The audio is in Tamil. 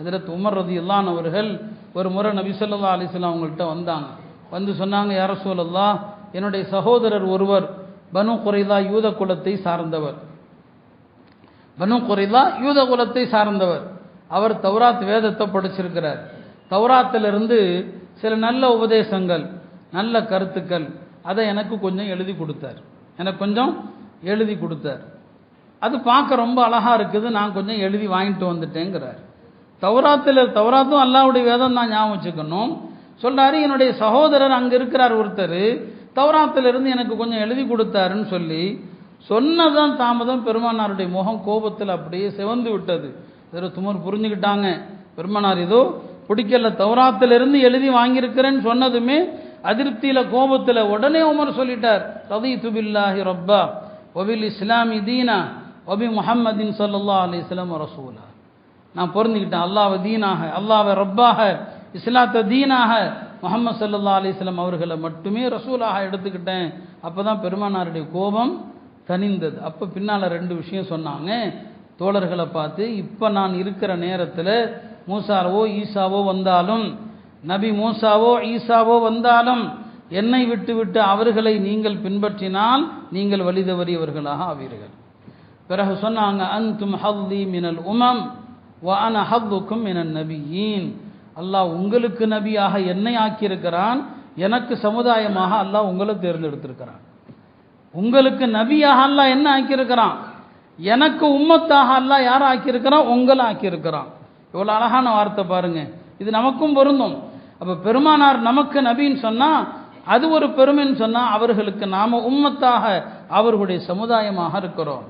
அதில் உமர் ரதி அவர்கள் ஒரு முறை நபி ஸல்லல்லாஹு அவங்கள்ட்ட வந்தாங்க. வந்து சொன்னாங்க யார சூழல்லா என்னுடைய சகோதரர் ஒருவர் பனு குறைதா யூத குலத்தை சார்ந்தவர். பனு குறைதா யூத குலத்தை சார்ந்தவர். அவர் தௌராத் வேதத்தை படிச்சிருக்கிறார். தௌராத்திலிருந்து சில நல்ல உபதேசங்கள் நல்ல கருத்துக்கள் அதை எனக்கு கொஞ்சம் எழுதி கொடுத்தார். எனக்கு கொஞ்சம் எழுதி கொடுத்தார். அது பார்க்க ரொம்ப அழகாக இருக்குது. நான் கொஞ்சம் எழுதி வாங்கிட்டு வந்துட்டேங்கிறார். தௌராத்தில் தௌராத்தும் அல்லாவுடைய வேதம் தான் ஞாபகம் வச்சுக்கணும். சொல்கிறாரு என்னுடைய சகோதரர் அங்கே இருக்கிறார் ஒருத்தர் தௌராத்திலிருந்து எனக்கு கொஞ்சம் எழுதி கொடுத்தாருன்னு சொல்லி சொன்னதான் தாமதம் பெருமானாருடைய முகம் கோபத்தில் அப்படியே சிவந்து விட்டது. இதில் துமர் புரிஞ்சுக்கிட்டாங்க. பெருமானார் ஏதோ பிடிக்கல தௌராத்திலிருந்து எழுதி வாங்கியிருக்கிறேன்னு சொன்னதுமே அதிருப்தியில் கோபத்தில் உடனே உமர் சொல்லிட்டார் ரதி துபில்லாஹி ரப்பா ஒபில் இஸ்லாமி தீனா ஒபி முஹம்மதின் சல்லா அலைஹி வஸல்லம் ரசூலா. நான் பொருந்திக்கிட்டேன். அல்லாவை தீனாக அல்லாவை ரப்பாக இஸ்லாத்தை தீனாக முகமது சல்லா அலிஸ்லாம் அவர்களை மட்டுமே ரசூலாக எடுத்துக்கிட்டேன். அப்போ தான் பெருமானாருடைய கோபம் தனிந்தது அப்போ பின்னால் ரெண்டு விஷயம் சொன்னாங்க. தோழர்களை பார்த்து இப்போ நான் இருக்கிற நேரத்தில் மூசாவோ ஈசாவோ வந்தாலும் நபி மூசாவோ ஈசாவோ வந்தாலும் என்னை விட்டுவிட்டு அவர்களை நீங்கள் பின்பற்றினால் நீங்கள் வழிதவறியவர்களாக ஆவீர்கள். பிறகு சொன்னாங்க அன்தும் ஹல்லி மினல் உமம். வ அன ஹல்லுக்கும் மினன் அல்லாஹ் உங்களுக்கு நபியாக என்னை ஆக்கியிருக்கிறான். எனக்கு சமுதாயமாக அல்லாஹ் உங்களை தேர்ந்தெடுத்திருக்கிறான். உங்களுக்கு நபியாக அல்லாஹ் என்ன ஆக்கியிருக்கிறான்? எனக்கு உம்மத்தாக அல்லாஹ் யார் ஆக்கியிருக்கிறான் உங்களை ஆக்கியிருக்கிறான். இவ்வளோ அழகான வார்த்தை பாருங்க. இது நமக்கும் பொருந்தும். அப்போ பெருமானார் நமக்கு நபின்னு சொன்னால் அது ஒரு பெருமைன்னு சொன்னால் அவர்களுக்கு நாம் உம்மத்தாக அவர்களுடைய சமுதாயமாக இருக்கிறோம்.